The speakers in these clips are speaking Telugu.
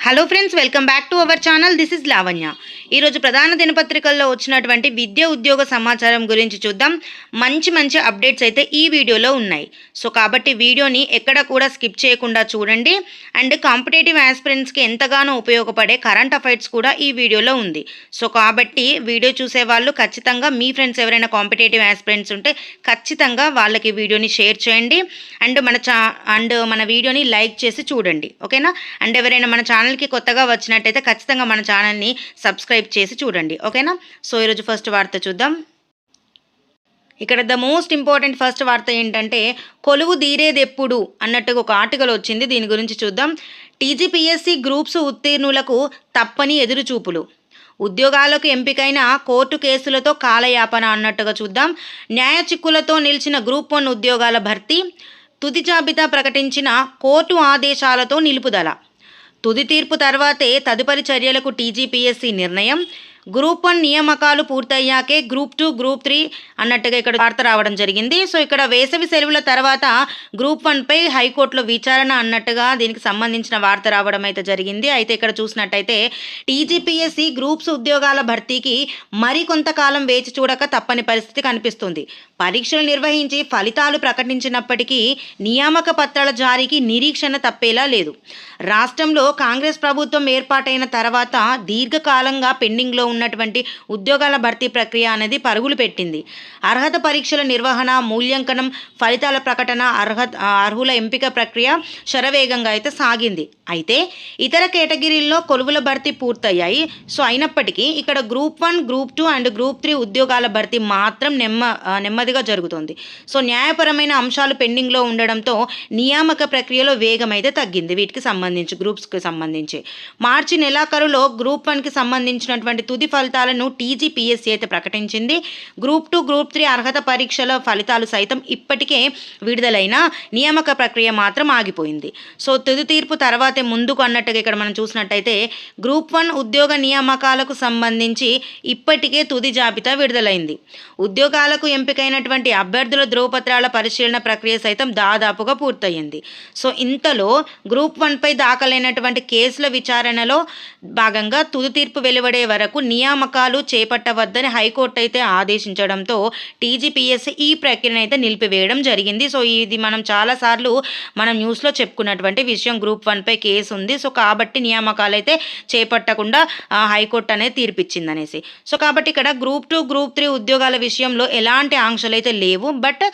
Hello friends welcome back to our channel this is Lavanya ఈరోజు ప్రధాన దినపత్రికల్లో వచ్చినటువంటి విద్య ఉద్యోగ సమాచారం గురించి చూద్దాం. మంచి మంచి అప్డేట్స్ అయితే ఈ వీడియోలో ఉన్నాయి. సో కాబట్టి వీడియోని ఎక్కడ కూడా స్కిప్ చేయకుండా చూడండి. అండ్ కాంపిటేటివ్ ఆస్పిరెంట్స్కి ఎంతగానో ఉపయోగపడే కరెంట్ అఫైర్స్ కూడా ఈ వీడియోలో ఉంది. సో కాబట్టి వీడియో చూసే వాళ్ళు ఖచ్చితంగా మీ ఫ్రెండ్స్ ఎవరైనా కాంపిటేటివ్ ఆస్పిరెంట్స్ ఉంటే ఖచ్చితంగా వాళ్ళకి వీడియోని షేర్ చేయండి. అండ్ మన చా అండ్ మన వీడియోని లైక్ చేసి చూడండి. ఓకేనా? అండ్ ఎవరైనా మన ఛానల్కి కొత్తగా వచ్చినట్టయితే ఖచ్చితంగా మన ఛానల్ని సబ్స్క్రైబ్ చేసి చూడండి. ఓకేనా? సో ఈరోజు ఫస్ట్ వార్త చూద్దాం. ఇక్కడ ద మోస్ట్ ఇంపార్టెంట్ ఫస్ట్ వార్త ఏంటంటే కొలువు తీరేదెప్పుడు అన్నట్టుగా ఒక ఆర్టికల్ వచ్చింది. దీని గురించి చూద్దాం. టీజీపీఎస్సీ గ్రూప్స్ ఉత్తీర్ణులకు తప్పని ఎదురుచూపులు. ఉద్యోగాలకు ఎంపికైన కోర్టు కేసులతో కాలయాపన అన్నట్టుగా చూద్దాం. న్యాయ చిక్కులతో నిలిచిన గ్రూప్ వన్ ఉద్యోగాల భర్తీ తుది జాబితా ప్రకటించిన కోర్టు ఆదేశాలతో నిలుపుదల. తుది తీర్పు తర్వాతే తదుపరి చర్యలకు టీజీపీఎస్సీ నిర్ణయం. గ్రూప్ వన్ నియామకాలు పూర్తయ్యాకే గ్రూప్ టూ గ్రూప్ త్రీ అన్నట్టుగా ఇక్కడ వార్త రావడం జరిగింది. సో ఇక్కడ వేసవి సెలవుల తర్వాత గ్రూప్ వన్పై హైకోర్టులో విచారణ అన్నట్టుగా దీనికి సంబంధించిన వార్త రావడం అయితే జరిగింది. అయితే ఇక్కడ చూసినట్టయితే టీజీపీఎస్సీ గ్రూప్స్ ఉద్యోగాల భర్తీకి మరి కొంతకాలం వేచి చూడక తప్పని పరిస్థితి కనిపిస్తుంది. పరీక్షలు నిర్వహించి ఫలితాలు ప్రకటించినప్పటికీ నియామక పత్రాల జారీకి నిరీక్షణ తప్పేలా లేదు. రాష్ట్రంలో కాంగ్రెస్ ప్రభుత్వం ఏర్పాటైన తర్వాత దీర్ఘకాలంగా పెండింగ్లో ఉన్నటువంటి ఉద్యోగాల భర్తీ ప్రక్రియ అనేది పరుగులు పెట్టింది. అర్హత పరీక్షల నిర్వహణ మూల్యాంకనం ఫలితాల ప్రకటన అర్హత అర్హుల ఎంపిక ప్రక్రియ శరవేగంగా అయితే సాగింది. అయితే ఇతర కేటగిరీల్లో కొలువుల భర్తీ పూర్తయ్యాయి. సో అయినప్పటికీ ఇక్కడ group one group two and group three ఉద్యోగాల భర్తీ మాత్రం నెమ్మ నెమ్మది నెమ్మదిగా జరుగుతోంది. సో న్యాయపరమైన అంశాలు పెండింగ్లో ఉండడంతో నియామక ప్రక్రియలో వేగం అయితే తగ్గింది. వీటికి సంబంధించి గ్రూప్స్కి సంబంధించి. మార్చి నెలాఖరులో గ్రూప్ వన్కి సంబంధించినటువంటి తుది ఫలితాలను టీజీపీఎస్సీ అయితే ప్రకటించింది. గ్రూప్ టూ గ్రూప్ త్రీ అర్హత పరీక్షల ఫలితాలు సైతం ఇప్పటికే విడుదలైన నియామక ప్రక్రియ మాత్రం ఆగిపోయింది. సో తుది తీర్పు తర్వాతే ముందుకు అన్నట్టుగా ఇక్కడ మనం చూసినట్టయితే గ్రూప్ వన్ ఉద్యోగ నియామకాలకు సంబంధించి ఇప్పటికే తుది జాబితా విడుదలైంది. ఉద్యోగాలకు ఎంపికైనటువంటి అభ్యర్థుల ధృవపత్రాల పరిశీలన ప్రక్రియ సైతం దాదాపుగా పూర్తయింది. సో ఇంతలో గ్రూప్ వన్పై దాఖలైనటువంటి కేసుల విచారణలో భాగంగా తుది తీర్పు వెలువడే వరకు నియామకాలు చేపట్టవద్దని హైకోర్టు అయితే ఆదేశించడంతో టీజీపీఎస్సీ ఈ ప్రక్రియను అయితే నిలిపివేయడం జరిగింది. సో ఇది మనం చాలాసార్లు మనం న్యూస్లో చెప్పుకున్నటువంటి విషయం. గ్రూప్ వన్పై కేసు ఉంది. సో కాబట్టి నియామకాలు అయితే చేపట్టకుండా హైకోర్టు అనేది తీర్పిచ్చింది అనేసి సో కాబట్టి ఇక్కడ గ్రూప్ టూ గ్రూప్ త్రీ ఉద్యోగాల విషయంలో ఎలాంటి ఆంక్షలు అయితే లేవు. బట్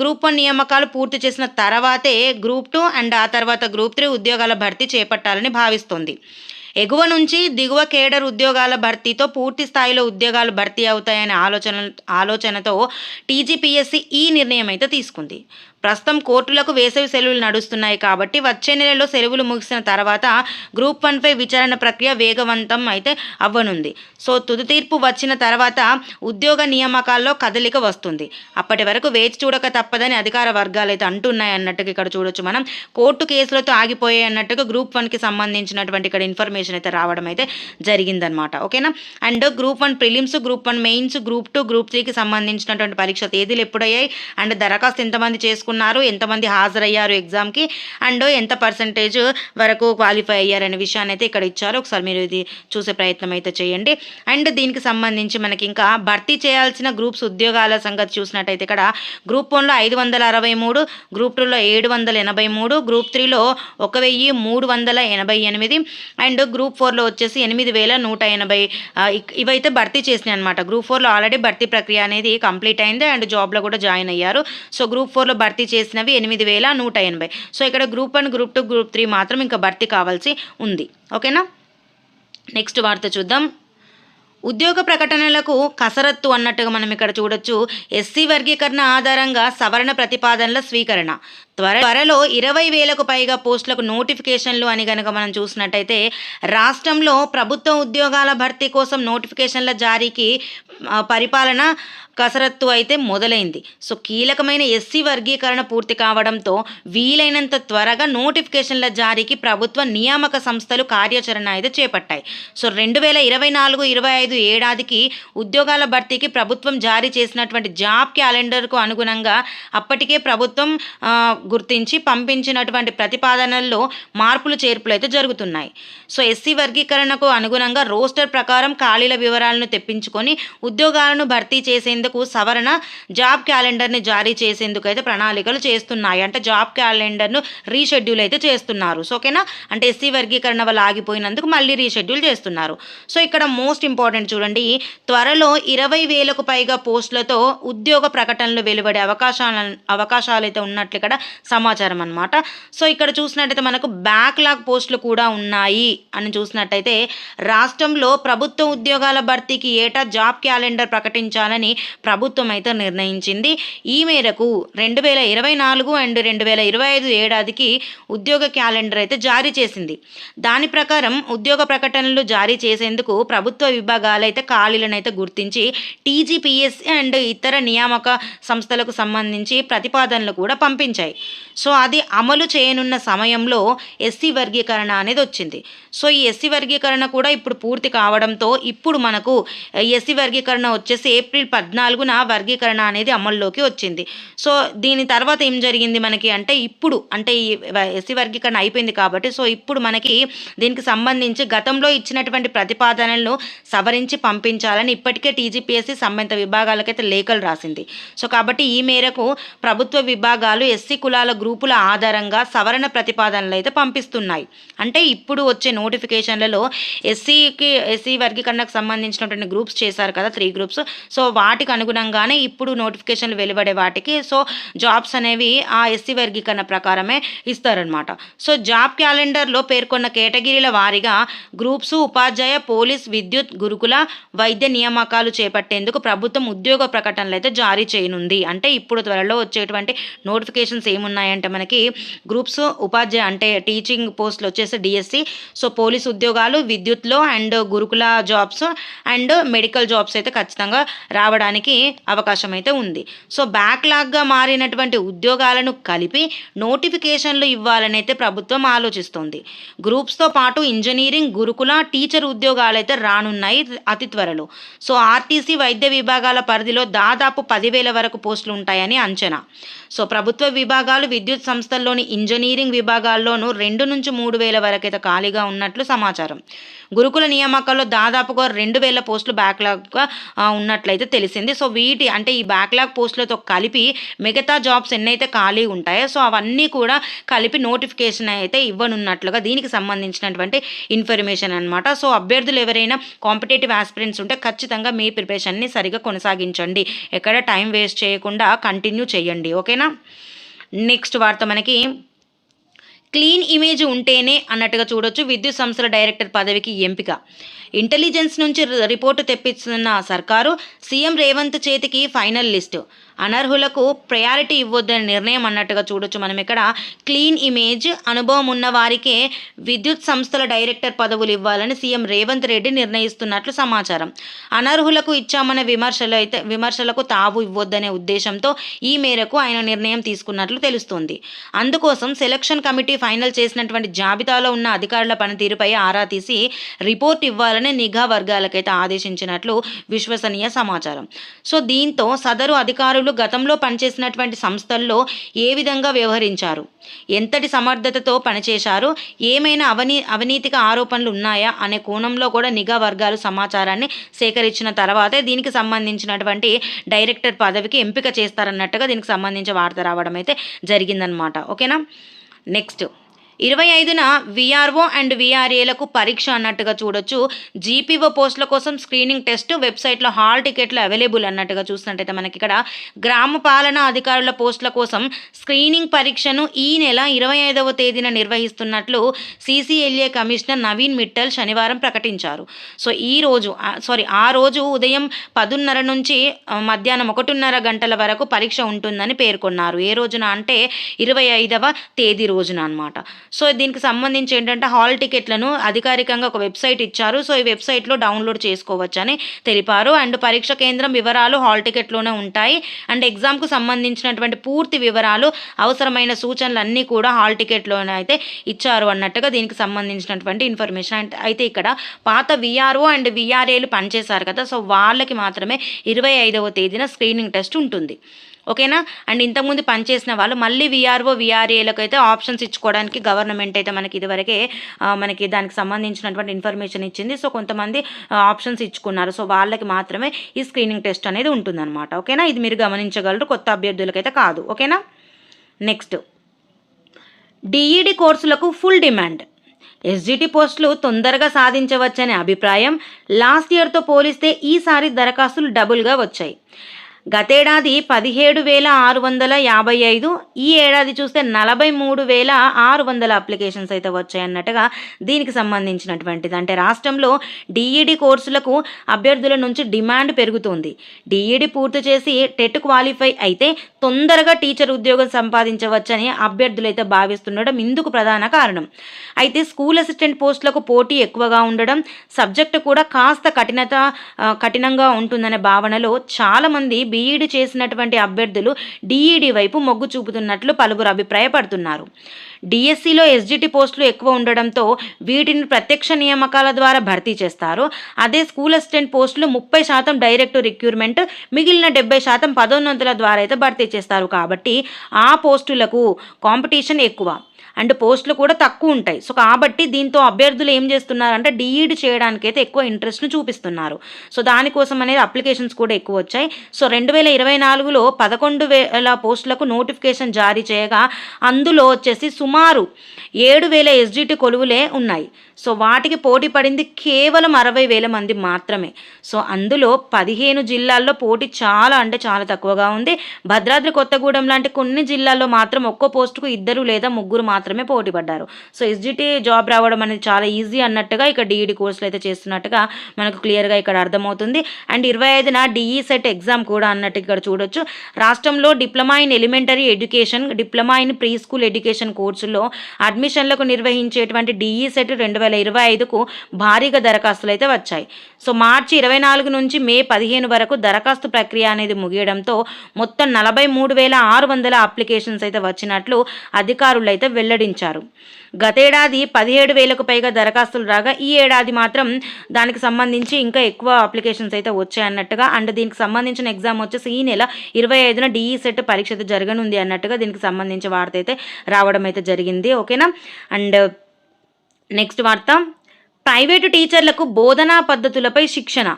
గ్రూప్ వన్ నియామకాలు పూర్తి చేసిన తర్వాతే గ్రూప్ టూ అండ్ ఆ తర్వాత గ్రూప్ త్రీ ఉద్యోగాల భర్తీ చేపట్టాలని భావిస్తుంది. ఎగువ నుంచి దిగువ కేడర్ ఉద్యోగాల భర్తీతో పూర్తి స్థాయిలో ఉద్యోగాలు భర్తీ అవుతాయనే ఆలోచన ఆలోచనతో టీజీపీఎస్సీ ఈ నిర్ణయం అయితే తీసుకుంది. ప్రస్తుతం కోర్టులకు వేసవి సెలవులు నడుస్తున్నాయి కాబట్టి వచ్చే నెలలో సెలవులు ముగిసిన తర్వాత గ్రూప్ వన్పై విచారణ ప్రక్రియ వేగవంతం అయితే అవ్వనుంది. సో తుది తీర్పు వచ్చిన తర్వాత ఉద్యోగ నియామకాల్లో కదలిక వస్తుంది. అప్పటి వరకు వేచి చూడక తప్పదని అధికార వర్గాలు అయితే అంటున్నాయి అన్నట్టుగా ఇక్కడ చూడొచ్చు మనం. కోర్టు కేసులతో ఆగిపోయాయి అన్నట్టుగా గ్రూప్ వన్కి సంబంధించినటువంటి ఇక్కడ ఇన్ఫర్మేషన్ అయితే రావడం అయితే జరిగిందనమాట ఓకేనా? And group one prelims group one mains group two group త్రీకి సంబంధించినటువంటి పరీక్ష తేదీలు ఎప్పుడయ్యాయి? అండ్ దరఖాస్తు ఎంతమంది చేసుకున్నారు? ఎంతమంది హాజరయ్యారు ఎగ్జామ్కి అండ్ ఎంత పర్సంటేజ్ వరకు క్వాలిఫై అయ్యారనే విషయాన్ని అయితే ఇక్కడ ఇచ్చారు. ఒకసారి మీరు ఇది చూసే ప్రయత్నం అయితే చేయండి. అండ్ దీనికి సంబంధించి మనకి ఇంకా భర్తీ చేయాల్సిన గ్రూప్స్ ఉద్యోగాల సంగతి చూసినట్టయితే ఇక్కడ గ్రూప్ వన్లో ఐదు వందల అరవై మూడు గ్రూప్ టూలో ఏడు వందల ఎనభై మూడు గ్రూప్ త్రీలో ఒక వెయ్యి మూడు వందల ఎనభై ఎనిమిది అండ్ గ్రూప్ ఫోర్లో వచ్చేసి ఎనిమిది వేల నూట ఎనభై ఇవైతే భర్తీ చేసినాయి అనమాట గ్రూప్ ఫోర్లో ఆల్రెడీ భర్తీ ప్రక్రియ అనేది కంప్లీట్ అయింది అండ్ జాబ్లో కూడా జాయిన్ అయ్యారు. సో గ్రూప్ ఫోర్లో భర్తీ చేసినవి ఎనిమిది వేల నూట ఎనభై. సో ఇక్కడ group one group two group three మాత్రం ఇంకా భర్తీ కావాల్సి ఉంది. ఓకేనా? నెక్స్ట్ వార్త చూద్దాం. ఉద్యోగ ప్రకటనలకు కసరత్తు అన్నట్టుగా మనం ఇక్కడ చూడొచ్చు. ఎస్సీ వర్గీకరణ ఆధారంగా సవరణ ప్రతిపాదనల స్వీకరణ. త్వర త్వరలో ఇరవై వేలకు పైగా పోస్టులకు నోటిఫికేషన్లు అని కనుక మనం చూసినట్టయితే రాష్ట్రంలో ప్రభుత్వ ఉద్యోగాల భర్తీ కోసం నోటిఫికేషన్ల జారీకి పరిపాలన కసరత్తు అయితే మొదలైంది. సో కీలకమైన ఎస్సీ వర్గీకరణ పూర్తి కావడంతో వీలైనంత త్వరగా నోటిఫికేషన్ల జారీకి ప్రభుత్వ నియామక సంస్థలు కార్యాచరణ అయితే చేపట్టాయి. సో రెండు వేల ఇరవై నాలుగు ఇరవై ఐదు ఏడాదికి ఉద్యోగాల భర్తీకి ప్రభుత్వం జారీ చేసినటువంటి జాబ్ క్యాలెండర్కు అనుగుణంగా అప్పటికే ప్రభుత్వం గుర్తించి పంపించినటువంటి ప్రతిపాదనల్లో మార్పులు చేర్పులు అయితే జరుగుతున్నాయి. సో ఎస్సీ వర్గీకరణకు అనుగుణంగా రోస్టర్ ప్రకారం ఖాళీల వివరాలను తెప్పించుకొని ఉద్యోగాలను భర్తీ చేసేందుకు సవరణ జాబ్ క్యాలెండర్ని జారీ చేసేందుకు అయితే ప్రణాళికలు చేస్తున్నాయి. అంటే జాబ్ క్యాలెండర్ను రీషెడ్యూల్ అయితే చేస్తున్నారు. సో ఓకేనా? అంటే ఎస్సీ వర్గీకరణ వల్ల ఆగిపోయినందుకు మళ్ళీ రీషెడ్యూల్ చేస్తున్నారు. సో ఇక్కడ మోస్ట్ ఇంపార్టెంట్ చూడండి. త్వరలో ఇరవై వేలకు పైగా పోస్టులతో ఉద్యోగ ప్రకటనలు వెలువడే అవకాశాల అవకాశాలు అయితే ఉన్నట్లు ఇక్కడ సమాచారం అనమాట సో ఇక్కడ చూసినట్టయితే మనకు బ్యాక్లాగ్ పోస్టులు కూడా ఉన్నాయి అని చూసినట్టయితే రాష్ట్రంలో ప్రభుత్వ ఉద్యోగాల భర్తీకి ఏటా జాబ్ క్యాలెండర్ ప్రకటించాలని ప్రభుత్వం అయితే నిర్ణయించింది. ఈ మేరకు రెండు వేల ఇరవై నాలుగు అండ్ రెండు వేల ఇరవై ఐదు ఏడాదికి ఉద్యోగ క్యాలెండర్ అయితే జారీ చేసింది. దాని ప్రకారం ఉద్యోగ ప్రకటనలు జారీ చేసేందుకు ప్రభుత్వ విభాగాలు అయితే ఖాళీలను అయితే గుర్తించి టీజీపీఎస్సీ అండ్ ఇతర నియామక సంస్థలకు సంబంధించి ప్రతిపాదనలు కూడా పంపించాయి. సో అది అమలు చేయనున్న సమయంలో ఎస్సీ వర్గీకరణ అనేది వచ్చింది. సో ఈ ఎస్సీ వర్గీకరణ కూడా ఇప్పుడు పూర్తి కావడంతో ఇప్పుడు మనకు ఎస్సీ వర్గీకరణ వచ్చేసి ఏప్రిల్ పద్నాలుగున వర్గీకరణ అనేది అమల్లోకి వచ్చింది. సో దీని తర్వాత ఏం జరిగింది మనకి అంటే ఇప్పుడు అంటే ఈ ఎస్సీ వర్గీకరణ అయిపోయింది కాబట్టి సో ఇప్పుడు మనకి దీనికి సంబంధించి గతంలో ఇచ్చినటువంటి ప్రతిపాదనలను సవరించి పంపించాలని ఇప్పటికే టీజీపీఎస్సీ సంబంధిత విభాగాలకైతే లేఖలు రాసింది. సో కాబట్టి ఈ మేరకు ప్రభుత్వ విభాగాలు ఎస్సీ కులాల గ్రూపుల ఆధారంగా సవరణ ప్రతిపాదనలు అయితే పంపిస్తున్నాయి. అంటే ఇప్పుడు వచ్చే నోటిఫికేషన్లలో ఎస్సీకి ఎస్సీ వర్గీకరణకు సంబంధించినటువంటి గ్రూప్స్ చేశారు కదా త్రీ గ్రూప్స్. సో వాటికి అనుగుణంగానే ఇప్పుడు నోటిఫికేషన్లు వెలువడే వాటికి సో జాబ్స్ అనేవి ఆ ఎస్సీ వర్గీకరణ ప్రకారమే ఇస్తారనమాట సో జాబ్ క్యాలెండర్లో పేర్కొన్న కేటగిరీల వారీగా గ్రూప్స్ ఉపాధ్యాయ పోలీస్ విద్యుత్ గురుకుల వైద్య నియామకాలు చేపట్టేందుకు ప్రభుత్వం ఉద్యోగ ప్రకటనలు అయితే జారీ చేయనుంది. అంటే ఇప్పుడు త్వరలో వచ్చేటువంటి నోటిఫికేషన్స్ ఉన్నాయంటే మనకి గ్రూప్స్ ఉపాధ్యాయ అంటే టీచింగ్ పోస్టులు వచ్చేసి డిఎస్సి. సో పోలీస్ ఉద్యోగాలు విద్యుత్లో అండ్ గురుకుల జాబ్స్ అండ్ మెడికల్ జాబ్స్ అయితే ఖచ్చితంగా రావడానికి అవకాశం అయితే ఉంది. సో బ్యాక్లాగ్గా మారినటువంటి ఉద్యోగాలను కలిపి నోటిఫికేషన్లు ఇవ్వాలని అయితే ప్రభుత్వం ఆలోచిస్తుంది. గ్రూప్స్తో పాటు ఇంజనీరింగ్ గురుకుల టీచర్ ఉద్యోగాలు అయితే రానున్నాయి అతి త్వరలో. సో ఆర్టీసీ వైద్య విభాగాల పరిధిలో దాదాపు పదివేల వరకు పోస్టులు ఉంటాయని అంచనా. సో ప్రభుత్వ విభాగాలు విద్యుత్ సంస్థల్లోని ఇంజనీరింగ్ విభాగాల్లోనూ రెండు నుంచి మూడు వేల వరకు అయితే ఖాళీగా ఉన్నట్లు సమాచారం. గురుకుల నియామకాల్లో దాదాపుగా రెండు వేల పోస్టులు బ్యాక్లాగ్గా ఉన్నట్లయితే తెలిసింది. సో వీటి అంటే ఈ బ్యాక్లాగ్ పోస్టులతో కలిపి మిగతా జాబ్స్ ఎన్నైతే ఖాళీ ఉంటాయో సో అవన్నీ కూడా కలిపి నోటిఫికేషన్ అయితే ఇవ్వనున్నట్లుగా దీనికి సంబంధించినటువంటి ఇన్ఫర్మేషన్ అనమాట సో అభ్యర్థులు ఎవరైనా కాంపిటేటివ్ ఆస్పిరెంట్స్ ఉంటే ఖచ్చితంగా మీ ప్రిపరేషన్ని సరిగా కొనసాగించండి. ఎక్కడ టైం వేస్ట్ చేయకుండా కంటిన్యూ చేయండి. ఓకేనా? నెక్స్ట్ వార్త మనకి క్లీన్ ఇమేజ్ ఉంటేనే అన్నట్టుగా చూడొచ్చు విద్యుత్ సంస్థల డైరెక్టర్ పదవికి ఎంపిక. ఇంటెలిజెన్స్ నుంచి రిపోర్టు తెప్పిస్తున్న సర్కారు సీఎం రేవంత్ చేతికి ఫైనల్ లిస్టు. అనర్హులకు ప్రయారిటీ ఇవ్వొద్దని నిర్ణయం అన్నట్టుగా చూడొచ్చు. మనం ఇక్కడ క్లీన్ ఇమేజ్ అనుభవం ఉన్న వారికే విద్యుత్ సంస్థల డైరెక్టర్ పదవులు ఇవ్వాలని సీఎం రేవంత్ రెడ్డి నిర్ణయిస్తున్నట్లు సమాచారం. అనర్హులకు ఇచ్చామన్న విమర్శలు అయితే విమర్శలకు తావు ఇవ్వొద్దనే ఉద్దేశంతో ఈ మేరకు ఆయన నిర్ణయం తీసుకున్నట్లు తెలుస్తోంది. అందుకోసం సెలక్షన్ కమిటీ ఫైనల్ చేసినటువంటి జాబితాలో ఉన్న అధికారుల పనితీరుపై ఆరా తీసి రిపోర్ట్ ఇవ్వాలని నిఘా వర్గాలకైతే ఆదేశించినట్లు విశ్వసనీయ సమాచారం. సో దీంతో సదరు అధికారులు గతంలో పనిచేసినటువంటి సంస్థల్లో ఏ విధంగా వ్యవహరించారు? ఎంతటి సమర్థతతో పనిచేశారు? ఏమైనా అవనీ అవినీతిక ఆరోపణలు ఉన్నాయా? అనే కోణంలో కూడా నిఘా వర్గాలు సమాచారాన్ని సేకరించిన తర్వాతే దీనికి సంబంధించినటువంటి డైరెక్టర్ పదవికి ఎంపిక చేస్తారన్నట్టుగా దీనికి సంబంధించి వార్త రావడం అయితే జరిగిందనమాట ఓకేనా? నెక్స్ట్. ఇరవై ఐదున విఆర్ఓ అండ్ విఆర్ఏలకు పరీక్ష అన్నట్టుగా చూడొచ్చు. జీపీఓ పోస్టుల కోసం స్క్రీనింగ్ టెస్ట్ వెబ్సైట్లో హాల్ టికెట్లు అవైలబుల్ అన్నట్టుగా చూసినట్టయితే మనకి ఇక్కడ గ్రామ పాలనా అధికారుల పోస్టుల కోసం స్క్రీనింగ్ పరీక్షను ఈ నెల ఇరవై ఐదవ తేదీన నిర్వహిస్తున్నట్లు సీసీఎల్ఏ కమిషనర్ నవీన్ మిట్టల్ శనివారం ప్రకటించారు. సో ఈ రోజు సారీ ఆ రోజు ఉదయం పదున్నర నుంచి మధ్యాహ్నం ఒకటిన్నర గంటల వరకు పరీక్ష ఉంటుందని పేర్కొన్నారు. ఏ రోజున అంటే ఇరవై ఐదవ తేదీ రోజున అనమాట సో దీనికి సంబంధించి ఏంటంటే హాల్ టికెట్లను అధికారికంగా ఒక వెబ్సైట్ ఇచ్చారు. సో ఈ వెబ్సైట్లో డౌన్లోడ్ చేసుకోవచ్చని తెలిపారు. అండ్ పరీక్ష కేంద్రం వివరాలు హాల్ టికెట్లోనే ఉంటాయి. అండ్ ఎగ్జామ్కు సంబంధించినటువంటి పూర్తి వివరాలు అవసరమైన సూచనలు అన్నీ కూడా హాల్ టికెట్లోనే అయితే ఇచ్చారు అన్నట్టుగా దీనికి సంబంధించినటువంటి ఇన్ఫర్మేషన్. అంటే అయితే ఇక్కడ పాత విఆర్ఓ అండ్ విఆర్ఏలు పనిచేశారు కదా సో వాళ్ళకి మాత్రమే ఇరవై ఐదవ తేదీన స్క్రీనింగ్ టెస్ట్ ఉంటుంది. ఓకేనా? అండ్ ఇంతకుముందు పనిచేసిన వాళ్ళు మళ్ళీ విఆర్ఓ విఆర్ఏలకు అయితే ఆప్షన్స్ ఇచ్చుకోవడానికి గవర్నమెంట్ అయితే మనకి ఇదివరకే మనకి దానికి సంబంధించినటువంటి ఇన్ఫర్మేషన్ ఇచ్చింది. సో కొంతమంది ఆప్షన్స్ ఇచ్చుకున్నారు. సో వాళ్ళకి మాత్రమే ఈ స్క్రీనింగ్ టెస్ట్ అనేది ఉంటుందన్నమాట. ఓకేనా? ఇది మీరు గమనించగలరు. కొత్త అభ్యర్థులకైతే కాదు. ఓకేనా? నెక్స్ట్ డిఈడి కోర్సులకు ఫుల్ డిమాండ్ ఎస్జిటి పోస్టులు తొందరగా సాధించవచ్చనే అభిప్రాయం. లాస్ట్ ఇయర్తో పోలిస్తే ఈసారి దరఖాస్తులు డబుల్గా వచ్చాయి. గతేడాది పదిహేడు వేల ఆరు వందల యాభై ఐదు ఈ ఏడాది చూస్తే నలభై మూడు వేల ఆరు వందల అప్లికేషన్స్ అయితే వచ్చాయన్నట్టుగా దీనికి సంబంధించినటువంటిది. అంటే రాష్ట్రంలో డిఈడి కోర్సులకు అభ్యర్థుల నుంచి డిమాండ్ పెరుగుతుంది. డిఈడి పూర్తి చేసి టెట్ క్వాలిఫై అయితే తొందరగా టీచర్ ఉద్యోగం సంపాదించవచ్చని అభ్యర్థులు అయితే భావిస్తుండడం ఇందుకు ప్రధాన కారణం. అయితే స్కూల్ అసిస్టెంట్ పోస్టులకు పోటీ ఎక్కువగా ఉండడం సబ్జెక్టు కూడా కాస్త కఠినత కఠినంగా ఉంటుందనే భావనలో చాలామంది బీఈడి చేసినటువంటి అభ్యర్థులు డిఈడి వైపు మొగ్గు చూపుతున్నట్లు పలువురు అభిప్రాయపడుతున్నారు. డిఎస్సిలో ఎస్జిటి పోస్టులు ఎక్కువ ఉండడంతో వీటిని ప్రత్యక్ష నియామకాల ద్వారా భర్తీ చేస్తారు. అదే స్కూల్ అసిస్టెంట్ పోస్టులు ముప్పై శాతం డైరెక్ట్ రిక్రూట్మెంట్ మిగిలిన డెబ్బై శాతం పదోన్నతుల ద్వారా అయితే భర్తీ చేస్తారు. కాబట్టి ఆ పోస్టులకు కాంపిటీషన్ ఎక్కువ. అండ్ పోస్టులు కూడా తక్కువ ఉంటాయి. సో కాబట్టి దీంతో అభ్యర్థులు ఏం చేస్తున్నారంటే డిఈడి చేయడానికైతే ఎక్కువ ఇంట్రెస్ట్ను చూపిస్తున్నారు. సో దానికోసం అనేది అప్లికేషన్స్ కూడా ఎక్కువ వచ్చాయి. సో రెండు వేల ఇరవై నాలుగులో పదకొండు వేల పోస్టులకు నోటిఫికేషన్ జారీ చేయగా అందులో వచ్చేసి సుమారు ఏడు వేల ఎస్జిటి కొలువులే ఉన్నాయి. సో వాటికి పోటీ పడింది కేవలం అరవై వేల మంది మాత్రమే. సో అందులో పదిహేను జిల్లాల్లో పోటీ చాలా అంటే చాలా తక్కువగా ఉంది. భద్రాద్రి కొత్తగూడెం లాంటి కొన్ని జిల్లాల్లో మాత్రం ఒక్కో పోస్టుకు ఇద్దరు లేదా ముగ్గురు మాత్రమే పోటీ పడ్డారు. సో ఎస్జిటి జాబ్ రావడం అనేది చాలా ఈజీ అన్నట్టుగా ఇక్కడ డిఈడి కోర్సులు అయితే చేస్తున్నట్టుగా మనకు క్లియర్గా ఇక్కడ అర్థమవుతుంది. అండ్ ఇరవై ఐదున డిఈ సెట్ ఎగ్జామ్ కూడా అన్నట్టు ఇక్కడ చూడొచ్చు. రాష్ట్రంలో diploma in elementary education diploma in pre school education కోర్సుల్లో అడ్మిషన్లకు నిర్వహించేటువంటి డిఈ సెట్ రెండు వేల ఇరవై ఐదుకు భారీగా దరఖాస్తులు అయితే వచ్చాయి. సో మార్చి ఇరవై నాలుగు నుంచి మే పదిహేను వరకు దరఖాస్తు ప్రక్రియ అనేది ముగియడంతో మొత్తం నలభై మూడు వేల ఆరు వందల అప్లికేషన్స్ అయితే వచ్చినట్లు అధికారులు అయితే వెల్లడించారు. గతేడాది పదిహేడు వేలకు పైగా దరఖాస్తులు రాగా ఈ ఏడాది మాత్రం దానికి సంబంధించి ఇంకా ఎక్కువ అప్లికేషన్స్ అయితే వచ్చాయన్నట్టుగా అండ్ దీనికి సంబంధించిన ఎగ్జామ్ వచ్చేసి ఈ నెల ఇరవై ఐదున డిఈ సెట్ పరీక్ష అయితే జరగనుంది అన్నట్టుగా దీనికి సంబంధించి వార్త అయితే రావడం అయితే జరిగింది. ఓకేనా? అండ్ నెక్స్ట్ వార్త. ప్రైవేటు టీచర్లకు బోధనా పద్ధతులపై శిక్షణ.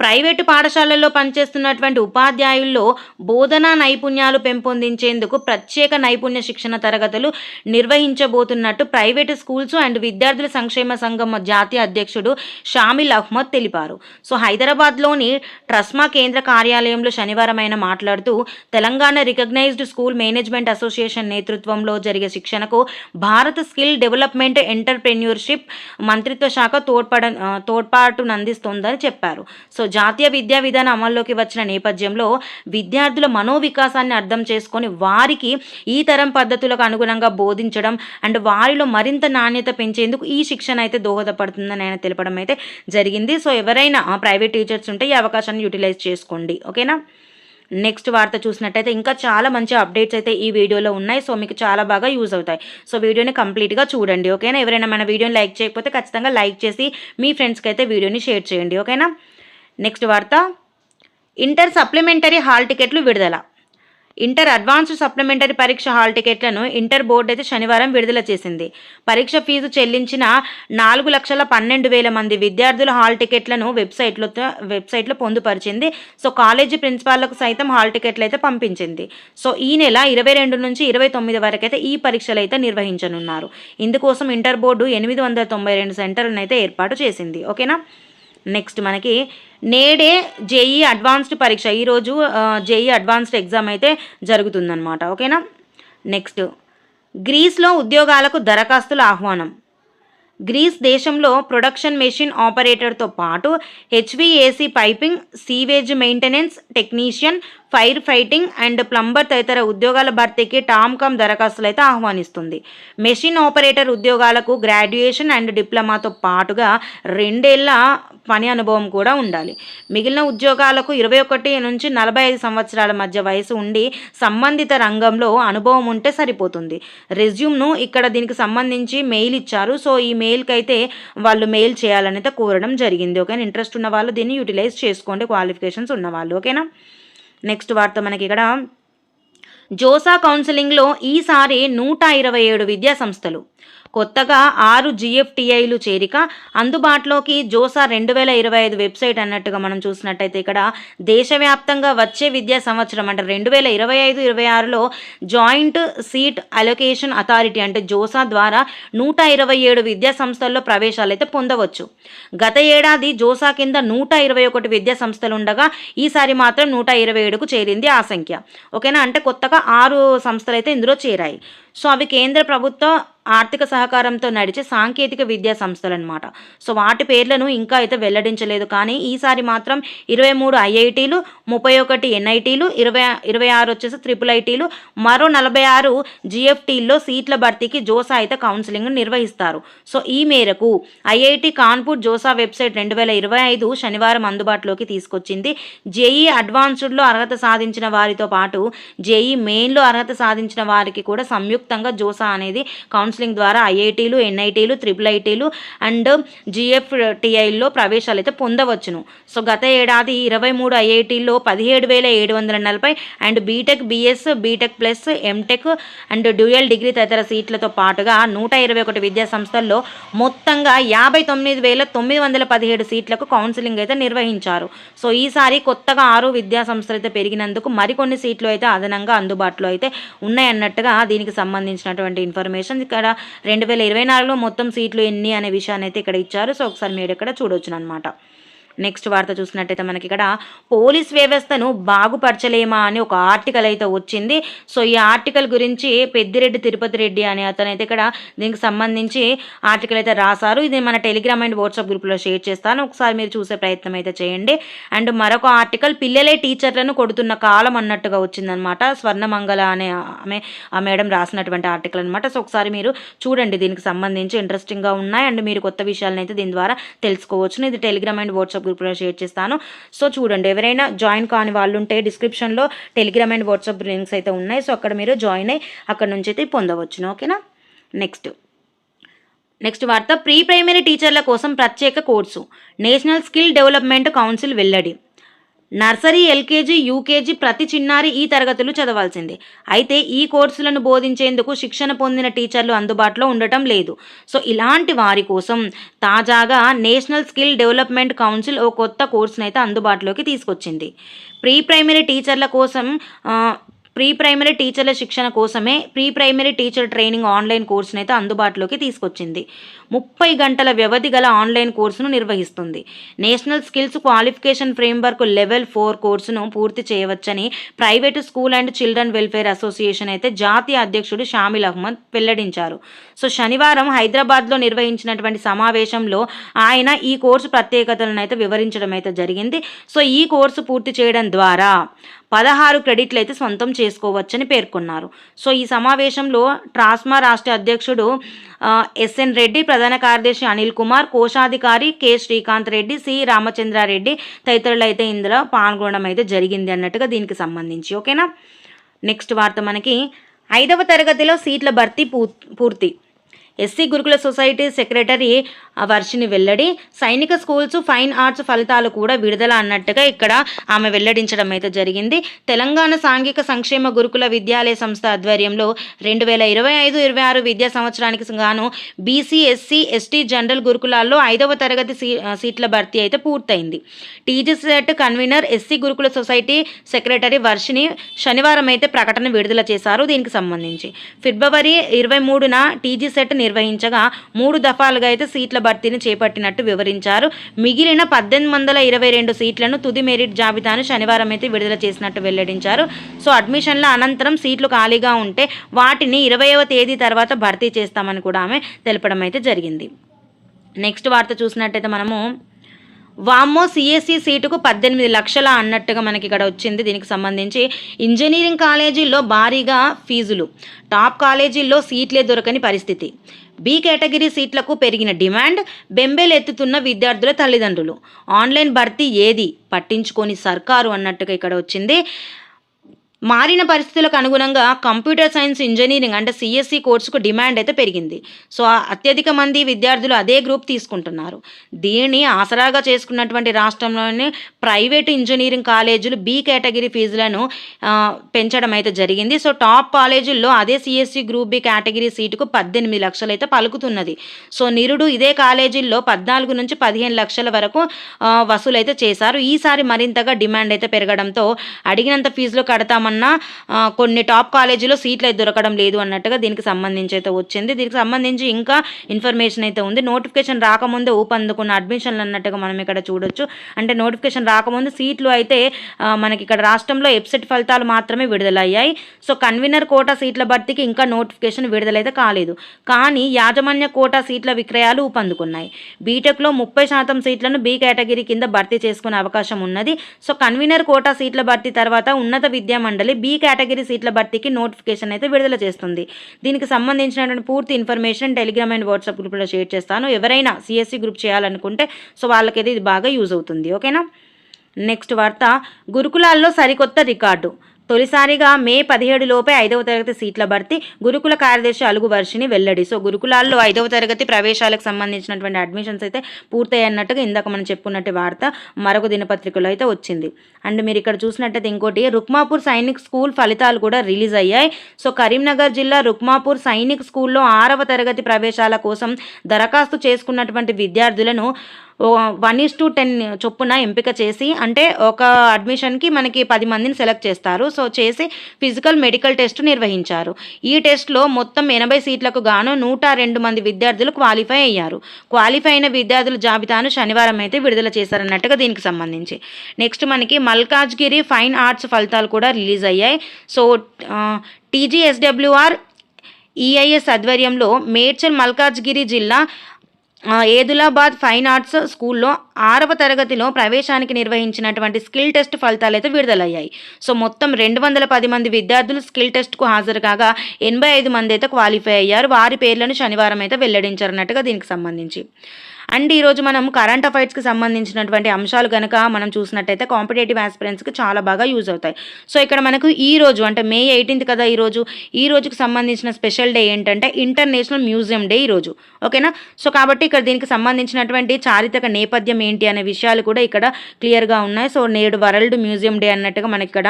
ప్రైవేటు పాఠశాలల్లో పనిచేస్తున్నటువంటి ఉపాధ్యాయుల్లో బోధనా నైపుణ్యాలు పెంపొందించేందుకు ప్రత్యేక నైపుణ్య శిక్షణ తరగతులు నిర్వహించబోతున్నట్టు ప్రైవేటు స్కూల్స్ అండ్ విద్యార్థుల సంక్షేమ సంఘం జాతీయ అధ్యక్షుడు షామిల్ అహ్మద్ తెలిపారు. సో హైదరాబాద్లోని ట్రస్మా కేంద్ర కార్యాలయంలో శనివారం ఆయన మాట్లాడుతూ Telangana recognised school management association నేతృత్వంలో జరిగే శిక్షణకు భారత స్కిల్ డెవలప్మెంట్ ఎంటర్ప్రెన్యూర్షిప్ మంత్రిత్వ శాఖ తోడ్పడ తోడ్పాటునందిస్తోందని చెప్పారు. సో జాతీయ విద్యా విధానం అమల్లోకి వచ్చిన నేపథ్యంలో విద్యార్థుల మనోవికాసాన్ని అర్థం చేసుకొని వారికి ఈ తరం పద్ధతులకు అనుగుణంగా బోధించడం అండ్ వారిలో మరింత నాణ్యత పెంచేందుకు ఈ శిక్షణ అయితే దోహదపడుతుందని ఆయన తెలపడం అయితే జరిగింది. సో ఎవరైనా ప్రైవేట్ టీచర్స్ ఉంటే ఈ అవకాశాన్ని యూటిలైజ్ చేసుకోండి. ఓకేనా? నెక్స్ట్ వార్త చూసినట్టయితే ఇంకా చాలా మంచి అప్డేట్స్ అయితే ఈ వీడియోలో ఉన్నాయి. సో మీకు చాలా బాగా యూజ్ అవుతాయి. సో వీడియోని కంప్లీట్గా చూడండి. ఓకేనా? ఎవరైనా మన వీడియోని లైక్ చేయకపోతే ఖచ్చితంగా లైక్ చేసి మీ ఫ్రెండ్స్కి అయితే వీడియోని షేర్ చేయండి. ఓకేనా? నెక్స్ట్ వార్త. ఇంటర్ సప్లిమెంటరీ హాల్ టికెట్లు విడుదల. ఇంటర్ అడ్వాన్స్డ్ సప్లిమెంటరీ పరీక్ష హాల్ టికెట్లను ఇంటర్ బోర్డు అయితే శనివారం విడుదల చేసింది. పరీక్ష ఫీజు చెల్లించిన నాలుగు లక్షల పన్నెండు వేల మంది విద్యార్థుల హాల్ టికెట్లను వెబ్సైట్లో వెబ్సైట్లో పొందుపరిచింది. సో కాలేజీ ప్రిన్సిపాల్లకు సైతం హాల్ టికెట్లు అయితే పంపించింది. సో ఈ నెల ఇరవై రెండు నుంచి ఇరవై తొమ్మిది వరకు అయితే ఈ పరీక్షలు అయితే నిర్వహించనున్నారు. ఇందుకోసం ఇంటర్ బోర్డు ఎనిమిది వందల తొంభై రెండు సెంటర్లను అయితే ఏర్పాటు చేసింది. ఓకేనా? నెక్స్ట్ మనకి నేడే జేఈ అడ్వాన్స్డ్ పరీక్ష. ఈరోజు జేఈ అడ్వాన్స్డ్ ఎగ్జామ్ అయితే జరుగుతుందన్నమాట. ఓకేనా? నెక్స్ట్. గ్రీస్లో ఉద్యోగాలకు దరఖాస్తుల ఆహ్వానం. గ్రీస్ దేశంలో ప్రొడక్షన్ మెషిన్ ఆపరేటర్తో పాటు HVAC piping sewage maintenance technician fire fighting and plumber తదితర ఉద్యోగాల భర్తీకి టామ్కామ్ దరఖాస్తులు అయితే ఆహ్వానిస్తుంది. మెషిన్ ఆపరేటర్ ఉద్యోగాలకు గ్రాడ్యుయేషన్ అండ్ డిప్లొమాతో పాటుగా రెండేళ్ళ పని అనుభవం కూడా ఉండాలి. మిగిలిన ఉద్యోగాలకు ఇరవై ఒకటి నుంచి నలభై ఐదు సంవత్సరాల మధ్య వయసు ఉండి సంబంధిత రంగంలో అనుభవం ఉంటే సరిపోతుంది. రెజ్యూమ్ను ఇక్కడ దీనికి సంబంధించి మెయిల్ ఇచ్చారు. సో ఈ మెయిల్కి అయితే వాళ్ళు మెయిల్ చేయాలని అయితే కోరడం జరిగింది ఓకేనా? ఇంట్రెస్ట్ ఉన్న వాళ్ళు దీన్ని యూటిలైజ్ చేసుకోండి క్వాలిఫికేషన్స్ ఉన్న వాళ్ళు ఓకేనా? నెక్స్ట్ వార్త మనకి ఇక్కడ. జోసా కౌన్సిలింగ్లో ఈసారి నూట ఇరవై ఏడు విద్యా సంస్థలు కొత్తగా ఆరు జిఎఫ్టిఐలు చేరిక అందుబాటులోకి జోసా రెండు వేల ఇరవై ఐదు వెబ్సైట్ అన్నట్టుగా మనం చూసినట్టయితే ఇక్కడ దేశవ్యాప్తంగా వచ్చే విద్యా సంవత్సరం అంటే రెండు వేల ఇరవై ఐదు ఇరవై ఆరులో జాయింట్ సీట్ అలొకేషన్ అథారిటీ అంటే జోసా ద్వారా నూట ఇరవై ఏడు విద్యా సంస్థల్లో ప్రవేశాలు అయితే పొందవచ్చు. గత ఏడాది జోసా కింద నూట ఇరవై ఒకటి విద్యా సంస్థలు ఉండగా ఈసారి మాత్రం నూట ఇరవై ఏడుకు చేరింది ఆ సంఖ్య. ఓకేనా? అంటే కొత్తగా ఆరు సంస్థలు అయితే ఇందులో చేరాయి. సో అవి కేంద్ర ప్రభుత్వ ఆర్థిక సహకారంతో నడిచే సాంకేతిక విద్యా సంస్థలు అనమాట సో వాటి పేర్లను ఇంకా అయితే వెల్లడించలేదు. కానీ ఈసారి మాత్రం ఇరవై మూడు ఐఐటీలు ముప్పై ఒకటి ఎన్ఐటీలు ఇరవై ఇరవై ఆరు వచ్చేసి త్రిపుల్ ఐటీలు మరో నలభై ఆరు జిఎఫ్టీల్లో సీట్ల భర్తీకి జోసా అయితే కౌన్సిలింగ్ నిర్వహిస్తారు. సో ఈ మేరకు ఐఐటి కాన్పూర్ జోసా వెబ్సైట్ రెండు వేల ఇరవై ఐదు శనివారం అందుబాటులోకి తీసుకొచ్చింది. జేఈ అడ్వాన్స్డ్లో అర్హత సాధించిన వారితో పాటు జేఈ మెయిన్లో అర్హత సాధించిన వారికి కూడా సంయుక్తంగా జోసా అనేది కౌన్సిలింగ్ ద్వారా ఐఐటీలు ఎన్ఐటీలు త్రిపుల్ ఐటీలు అండ్ జిఎఫ్టిఐల్లో ప్రవేశాలు అయితే పొందవచ్చును. సో గత ఏడాది ఇరవై మూడు ఐఐటీల్లో పదిహేడు వేల ఏడు వందల నలభై and BTech BS BTech plus MTech and dual degree తదితర సీట్లతో పాటుగా నూట ఇరవై ఒకటి విద్యా సంస్థల్లో మొత్తంగా యాభై తొమ్మిది వేల తొమ్మిది వందల పదిహేడు సీట్లకు కౌన్సిలింగ్ అయితే నిర్వహించారు. సో ఈసారి కొత్తగా ఆరు విద్యా సంస్థలు అయితే పెరిగినందుకు మరికొన్ని సీట్లు అయితే అదనంగా అందుబాటులో అయితే ఉన్నాయన్నట్టుగా దీనికి సంబంధించినటువంటి ఇన్ఫర్మేషన్ ఇక్కడ రెండు వేల ఇరవై నాలుగులో మొత్తం సీట్లు ఎన్ని అనే విషయాన్ని అయితే ఇక్కడ ఇచ్చారు. సో ఒకసారి మీరు ఇక్కడ చూడొచ్చు అనమాట నెక్స్ట్ వార్త చూసినట్టయితే మనకి ఇక్కడ పోలీస్ వ్యవస్థను బాగుపరచలేమా అని ఒక ఆర్టికల్ అయితే వచ్చింది. సో ఈ ఆర్టికల్ గురించి పెద్దిరెడ్డి తిరుపతి రెడ్డి అనే అతను అయితే ఇక్కడ దీనికి సంబంధించి ఆర్టికల్ అయితే రాశారు. ఇది మన టెలిగ్రామ్ అండ్ వాట్సాప్ గ్రూప్లో షేర్ చేస్తాను. ఒకసారి మీరు చూసే ప్రయత్నం అయితే చేయండి. అండ్ మరొక ఆర్టికల్ పిల్లలే టీచర్లను కొడుతున్న కాలం అన్నట్టుగా వచ్చిందనమాట స్వర్ణమంగళ అనే ఆమె ఆ మేడం రాసినటువంటి ఆర్టికల్ అనమాట సో ఒకసారి మీరు చూడండి దీనికి సంబంధించి ఇంట్రెస్టింగ్గా ఉన్నాయి. అండ్ మీరు కొత్త విషయాలను అయితే దీని ద్వారా తెలుసుకోవచ్చు. ఇది టెలిగ్రామ్ అండ్ వాట్సాప్ గ్రూప్లో షేర్ చేస్తాను. సో చూడండి ఎవరైనా జాయిన్ కాని వాళ్ళు ఉంటే డిస్క్రిప్షన్లో టెలిగ్రామ్ అండ్ వాట్సాప్ లింక్స్ అయితే ఉన్నాయి. సో అక్కడ మీరు జాయిన్ అయ్యి అక్కడ నుంచి అయితే పొందవచ్చును. ఓకేనా? నెక్స్ట్ నెక్స్ట్ వార్త. ప్రీ ప్రైమరీ టీచర్ల కోసం ప్రత్యేక course. National skill development council వెల్లడి. నర్సరీ ఎల్కేజీ యూకేజీ ప్రతి చిన్నారి ఈ తరగతులు చదవాల్సిందే. అయితే ఈ కోర్సులను బోధించేందుకు శిక్షణ పొందిన టీచర్లు అందుబాటులో ఉండటం లేదు. సో ఇలాంటి వారి కోసం తాజాగా నేషనల్ స్కిల్ డెవలప్మెంట్ కౌన్సిల్ ఓ కొత్త కోర్సును అయితే అందుబాటులోకి తీసుకొచ్చింది. ప్రీ ప్రైమరీ టీచర్ల కోసం ప్రీ ప్రైమరీ టీచర్ల శిక్షణ కోసమే pre primary teacher training online కోర్సును అయితే అందుబాటులోకి తీసుకొచ్చింది. ముప్పై గంటల వ్యవధి గల ఆన్లైన్ కోర్సును నిర్వహిస్తుంది. National skills qualification framework level four కోర్సును పూర్తి చేయవచ్చని private school and children welfare association అయితే జాతీయ అధ్యక్షుడు షామిల్ అహ్మద్ వెల్లడించారు. సో శనివారం హైదరాబాద్లో నిర్వహించినటువంటి సమావేశంలో ఆయన ఈ కోర్సు ప్రత్యేకతలను అయితే వివరించడం అయితే జరిగింది. సో ఈ కోర్సు పూర్తి చేయడం ద్వారా పదహారు క్రెడిట్లు అయితే సొంతం చేసుకోవచ్చని పేర్కొన్నారు. సో ఈ సమావేశంలో ట్రాస్మా రాష్ట్ర అధ్యక్షుడు ఎస్ఎన్ రెడ్డి ప్రధాన కార్యదర్శి అనిల్ కుమార్ కోశాధికారి కె శ్రీకాంత్ రెడ్డి సి రామచంద్రారెడ్డి తదితరులు అయితే ఇందులో పాల్గొనడం అయితే జరిగింది అన్నట్టుగా దీనికి సంబంధించి. ఓకేనా? నెక్స్ట్ వార్త మనకి. ఐదవ తరగతిలో సీట్ల భర్తీ పూర్తి. ఎస్సీ గురుకుల సొసైటీ సెక్రటరీ వర్షిని వెల్లడి సైనిక స్కూల్స్ ఫైన్ ఆర్ట్స్ ఫలితాలు కూడా విడుదల అన్నట్టుగా ఇక్కడ ఆమె వెల్లడించడం అయితే జరిగింది. తెలంగాణ సాంఘిక సంక్షేమ గురుకుల విద్యాలయ సంస్థ ఆధ్వర్యంలో రెండు వేల ఇరవై ఐదు ఇరవై ఆరు విద్యా సంవత్సరానికి గాను బీసీ ఎస్సీ ఎస్టీ జనరల్ గురుకులాల్లో ఐదవ తరగతి సీ సీట్ల భర్తీ అయితే పూర్తయింది. టీజీ సెట్ కన్వీనర్ ఎస్సీ గురుకుల సొసైటీ సెక్రటరీ వర్షిని శనివారం అయితే ప్రకటన విడుదల చేశారు. దీనికి సంబంధించి ఫిబ్రవరి ఇరవై మూడున టీజీ సెట్ నిర్వహించగా మూడు దఫాలుగా అయితే సీట్ల భర్తీని చేపట్టినట్టు వివరించారు. మిగిలిన పద్దెనిమిది వందల ఇరవై రెండు సీట్లను తుది మెరిట్ జాబితాను శనివారం అయితే విడుదల చేసినట్టు వెల్లడించారు. సో అడ్మిషన్ల అనంతరం సీట్లు ఖాళీగా ఉంటే వాటిని ఇరవైవ తేదీ తర్వాత భర్తీ చేస్తామని కూడా ఆమె తెలపడం అయితే జరిగింది. నెక్స్ట్ వార్త చూసినట్టయితే మనము వామ్మో సిఎస్సి సీటుకు పద్దెనిమిది లక్షల అన్నట్టుగా మనకి ఇక్కడ వచ్చింది. దీనికి సంబంధించి ఇంజనీరింగ్ కాలేజీల్లో భారీగా ఫీజులు. టాప్ కాలేజీల్లో సీట్లే దొరకని పరిస్థితి. బి కేటగిరీ సీట్లకు పెరిగిన డిమాండ్ బెంబేలెత్తుతున్న విద్యార్థుల తల్లిదండ్రులు. ఆన్లైన్ భర్తీ ఏది? పట్టించుకొని సర్కారు అన్నట్టుగా ఇక్కడ వచ్చింది. మారిన పరిస్థితులకు అనుగుణంగా కంప్యూటర్ సైన్స్ ఇంజనీరింగ్ అంటే సిఎస్సి కోర్సుకు డిమాండ్ అయితే పెరిగింది. సో అత్యధిక మంది విద్యార్థులు అదే గ్రూప్ తీసుకుంటున్నారు. దీన్ని ఆసరాగా చేసుకున్నటువంటి రాష్ట్రంలోని ప్రైవేట్ ఇంజనీరింగ్ కాలేజీలు బి కేటగిరీ ఫీజులను పెంచడం అయితే జరిగింది. సో టాప్ కాలేజీల్లో అదే సిఎస్సి గ్రూప్ బి కేటగిరీ సీటుకు పద్దెనిమిది లక్షలు అయితే పలుకుతున్నది. సో నిరుడు ఇదే కాలేజీల్లో పద్నాలుగు నుంచి పదిహేను లక్షల వరకు వసూలైతే చేశారు. ఈసారి మరింతగా డిమాండ్ అయితే పెరగడంతో అడిగినంత ఫీజులు కడతామని ఏమన్నా కొన్ని టాప్ కాలేజీలో సీట్లు అయితే దొరకడం లేదు అన్నట్టుగా దీనికి సంబంధించి అయితే వచ్చింది. దీనికి సంబంధించి ఇంకా ఇన్ఫర్మేషన్ అయితే ఉంది. నోటిఫికేషన్ రాకముందే ఊపందుకున్న అడ్మిషన్లు అన్నట్టుగా మనం ఇక్కడ చూడొచ్చు. అంటే నోటిఫికేషన్ రాకముందు సీట్లు అయితే మనకి ఇక్కడ రాష్ట్రంలో ఎప్సెట్ ఫలితాలు మాత్రమే విడుదలయ్యాయి. సో కన్వీనర్ కోటా సీట్ల భర్తీకి ఇంకా నోటిఫికేషన్ విడుదలైతే కాలేదు. కానీ యాజమాన్య కోటా సీట్ల విక్రయాలు ఊపందుకున్నాయి బీటెక్లో ముప్పై శాతం సీట్లను బి కేటగిరీ కింద భర్తీ చేసుకునే అవకాశం ఉన్నది. సో కన్వీనర్ కోటా సీట్ల భర్తీ తర్వాత ఉన్నత విద్యా మండలి బి కేటగిరీ సీట్ల భర్తీకి నోటిఫికేషన్ అయితే విడుదల చేస్తుంది. దీనికి సంబంధించినటువంటి పూర్తి ఇన్ఫర్మేషన్ టెలిగ్రామ్ అండ్ వాట్సాప్ గ్రూప్లో షేర్ చేస్తాను. ఎవరైనా సిఎస్సి గ్రూప్ చేయాలనుకుంటే సో వాళ్ళకైతే ఇది బాగా యూజ్ అవుతుంది. ఓకేనా నెక్స్ట్ వార్త. గురుకులాల్లో సరికొత్త రికార్డు. తొలిసారిగా మే పదిహేడు లోపే ఐదవ తరగతి సీట్ల భర్తీ గురుకుల కార్యదర్శి అలుగు వర్షిని వెల్లడి. సో గురుకులాల్లో ఐదవ తరగతి ప్రవేశాలకు సంబంధించినటువంటి అడ్మిషన్స్ అయితే పూర్తయ్యన్నట్టుగా ఇందాక మనం చెప్పుకున్నట్టు వార్త మరొక దినపత్రికలో అయితే వచ్చింది. అండ్ మీరు ఇక్కడ చూసినట్టయితే ఇంకోటి రుక్మాపూర్ సైనిక్ స్కూల్ ఫలితాలు కూడా రిలీజ్ అయ్యాయి. సో కరీంనగర్ జిల్లా రుక్మాపూర్ సైనిక్ స్కూల్లో ఆరవ తరగతి ప్రవేశాల కోసం దరఖాస్తు చేసుకున్నటువంటి విద్యార్థులను వన్ ఈస్ టు టెన్ చొప్పున ఎంపిక చేసి అంటే ఒక అడ్మిషన్కి మనకి పది మందిని సెలెక్ట్ చేస్తారు. సో చేసి ఫిజికల్ మెడికల్ టెస్ట్ నిర్వహించారు. ఈ టెస్ట్లో మొత్తం ఎనభై సీట్లకు గాను నూట రెండు మంది విద్యార్థులు క్వాలిఫై అయ్యారు. క్వాలిఫై అయిన విద్యార్థుల జాబితాను శనివారం అయితే విడుదల చేశారన్నట్టుగా దీనికి సంబంధించి. నెక్స్ట్ మనకి మల్కాజ్గిరి ఫైన్ ఆర్ట్స్ ఫలితాలు కూడా రిలీజ్ అయ్యాయి. సో టీజీఎస్డబ్ల్యూఆర్ ఈఐఎస్ ఆధ్వర్యంలో మేడ్చల్ మల్కాజ్గిరి జిల్లా ఏదులాబాద్ ఫైన్ ఆర్ట్స్ స్కూల్లో ఆరవ తరగతిలో ప్రవేశానికి నిర్వహించినటువంటి స్కిల్ టెస్ట్ ఫలితాలు అయితే విడుదలయ్యాయి. సో మొత్తం రెండు వందల పది మంది విద్యార్థులు స్కిల్ టెస్ట్కు హాజరు కాగా ఎనభై ఐదు మంది అయితే క్వాలిఫై అయ్యారు. వారి పేర్లను శనివారం అయితే వెల్లడించారన్నట్టుగా దీనికి సంబంధించి. అండ్ ఈరోజు మనం కరెంట్ అఫైర్స్కి సంబంధించినటువంటి అంశాలు కనుక మనం చూసినట్టయితే కాంపిటేటివ్ ఆస్పిరెంట్స్కి చాలా బాగా యూజ్ అవుతాయి. సో ఇక్కడ మనకు ఈ రోజు అంటే మే ఎయిటీన్త్ కదా ఈరోజు ఈ రోజుకి సంబంధించిన స్పెషల్ డే ఏంటంటే ఇంటర్నేషనల్ మ్యూజియం డే ఈ రోజు. ఓకేనా? సో కాబట్టి ఇక్కడ దీనికి సంబంధించినటువంటి చారిత్రక నేపథ్యం ఏంటి అనే విషయాలు కూడా ఇక్కడ క్లియర్గా ఉన్నాయి. సో నేడు వరల్డ్ మ్యూజియం డే అన్నట్టుగా మనకి ఇక్కడ